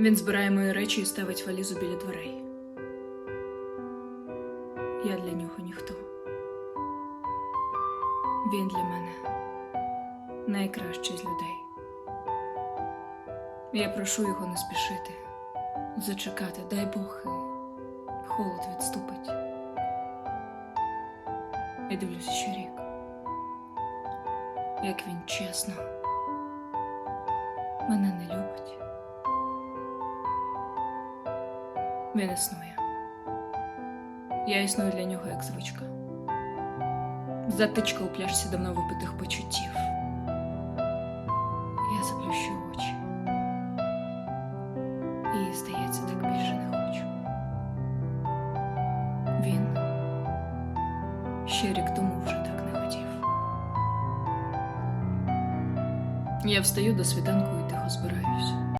Він збирає мої речі і ставить валізу біля дверей. Я для нього ніхто. Він для мене найкращий з людей. Я прошу його не спішити, зачекати, дай Бог, і холод відступить. І дивлюся ще рік, як він чесно мене не любить. Він існує. Я існую для нього як звичка. Затичка у пляшці давно випитих почуттів. Я заплющу очі. І, здається, так більше не хочу. Він ще рік тому вже так не хотів. Я встаю до світанку і тихо збираюсь.